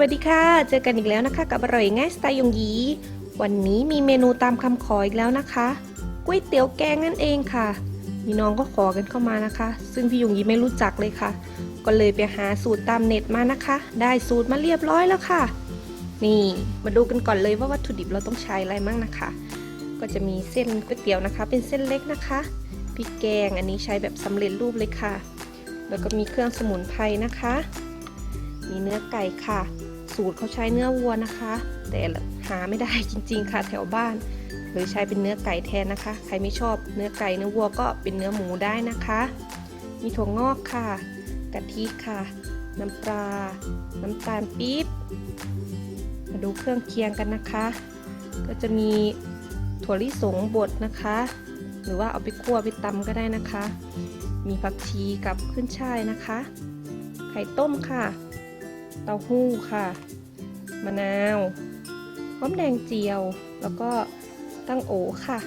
วัสดีค่ะ เจอกันอีกแล้วนะคะ กับอร่อยง่ายสไตล์ยงยี วันนี้มีเมนูตามคำขออีกแล้วนะคะก๋วยเตี๋ยวแกงนั่นเองค่ะ มีน้องก็ขอกันเข้ามานะคะ ซึ่งพี่ยงยีไม่รู้จักเลยค่ะ ก็เลยไปหาสูตรตามเน็ตมานะคะ ได้สูตรมาเรียบร้อยแล้วค่ะ นี่มาดูกันก่อนเลยว่าวัตถุดิบเราต้องใช้อะไรมั่งนะคะ ก็จะมีเส้นก๋วยเตี๋ยวนะคะ เป็นเส้นเล็กนะคะพริกแกงอันนี้ใช้แบบสำเร็จรูปเลยค่ะ แล้วก็มีเครื่องสมุนไพรนะคะมีเนื้อไก่ค่ะ สูตรเขาใช้เนื้อวัวนะคะ แต่หาไม่ได้จริง ๆ ค่ะแถวบ้านเลยใช้เป็นเนื้อไก่แทนนะคะ ใครไม่ชอบเนื้อไก่เนื้อวัวก็เป็นเนื้อหมูได้นะคะ มีถั่วงอกค่ะกะทิค่ะ น้ำปลา น้ำตาลปี๊บมาดูเครื่องเคียงกันนะคะ ก็จะมีถั่วลิสงบดนะคะ หรือว่าเอาไปคั่วไปตำก็ได้นะคะ มีผักชีกับขึ้นช่ายนะคะ ไข่ต้มค่ะ เต้าหู้ค่ะ มะนาวหอมแดงเจียว แล้วก็ตั้งโอค่ะ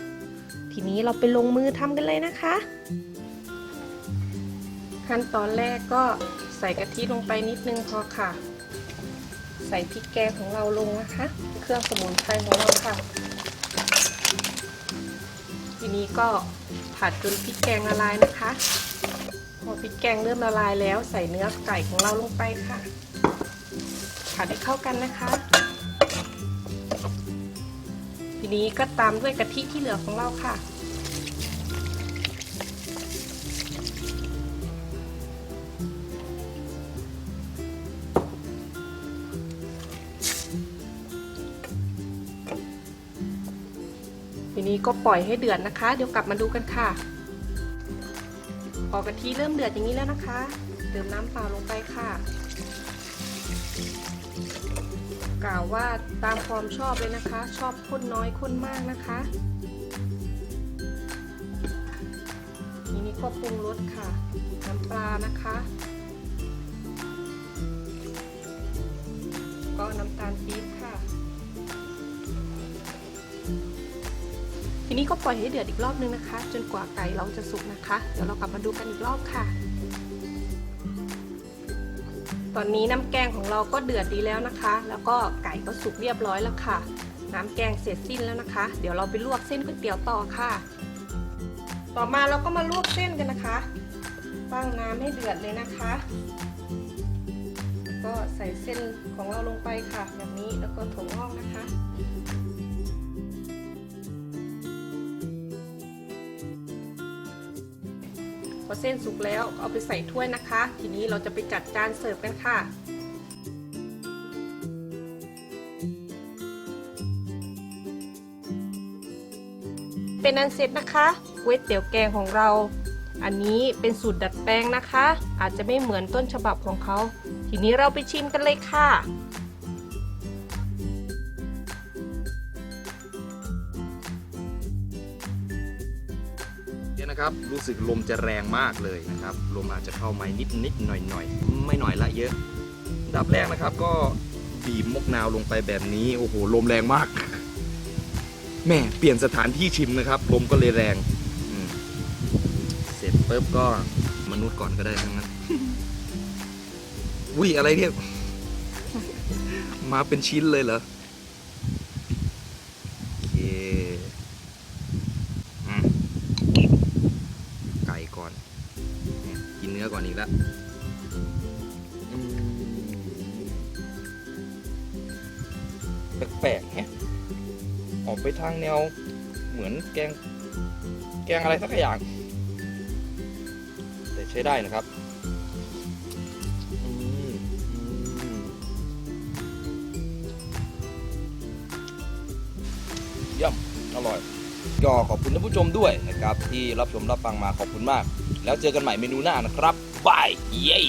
ทีนี้เราไปลงมือทำกันเลยนะคะ ขั้นตอนแรกก็ใส่กะทิลงไปนิดนึงพอค่ะ ใส่พริกแกงของเราลงนะคะ เครื่องสมุนไพรของเราค่ะ ทีนี้ก็ผัดจนพริกแกงละลายนะคะ พอพริกแกงเริ่มละลายแล้วใส่เนื้อไก่ของเราลงไปค่ะ ผัดให้เข้ากันนะคะ ทีนี้ก็ตามด้วยกะทิที่เหลือของเราค่ะ ทีนี้ก็ปล่อยให้เดือดนะคะ เดี๋ยวกลับมาดูกันค่ะพอกะทิเริ่มเดือดอย่างนี้แล้วนะคะ เติมน้ำเปล่าลงไปค่ะ กล่าวว่าตามความชอบเลยนะคะ ชอบข้นน้อยข้นมากนะคะทีนี้ก็ปรุงรสค่ะ น้ำปลานะคะ ก็น้ำตาลปี๊บค่ะ ทีนี้ก็ปล่อยให้เดือดอีกรอบนึงนะคะ จนกว่าไก่เราจะสุกนะคะ เดี๋ยวเรากลับมาดูกันอีกรอบค่ะ ตอนนี้น้ำแกงของเราก็เดือดดีแล้วนะคะ แล้วก็ไก่ก็สุกเรียบร้อยแล้วค่ะ น้ำแกงเสร็จสิ้นแล้วนะคะ เดี๋ยวเราไปลวกเส้นก๋วยเตี๋ยวต่อค่ะ ต่อมาเราก็มาลวกเส้นกันนะคะตั้งน้ำให้เดือดเลยนะคะแล้วก็ใส่เส้นของเราลงไปค่ะแบบนี้แล้วก็ถั่วงอกนะคะ อเส้นสุกแล้วเอาไปใส่ถ้วยนะคะ ทีนี้เราจะไปจัดจานเสิร์ฟกันค่ะเป็นอันเสร็จนะคะก๋วยเตี๋ยวแกงของเรา อันนี้เป็นสูตรดัดแปลงนะคะ อาจจะไม่เหมือนต้นฉบับของเขา ทีนี้เราไปชิมกันเลยค่ะ นะครับ รู้สึกลมจะแรงมากเลยนะครับ ลมอาจจะเข้ามานิดนิดหน่อยหน่อยไม่หน่อยละเยอะ ดับแรกนะครับก็บีบมกนาวลงไปแบบนี้ โอ้โห ลมแรงมาก แม่เปลี่ยนสถานที่ชิมนะครับ ลมก็เลยแรง เสร็จปุ๊บก็มนุษย์ก่อนก็ได้ทั้งนั้นอุ้ยอะไรเนี่ย มาเป็นชิ้นเลยเหรอโอเคอืม ไก่ก่อน เนื้อก่อนอีกแล้วแปลกๆแฮะออกไปทางแนวเหมือนแกง แกงอะไรสักอย่าง แต่ใช้ได้นะครับเยี่ยมอร่อยก็ขอบคุณท่านผู้ชมด้วยนะครับ ที่รับชมรับฟังมาขอบคุณมาก แล้วเจอกันใหม่เมนูหน้านะครับบายเย้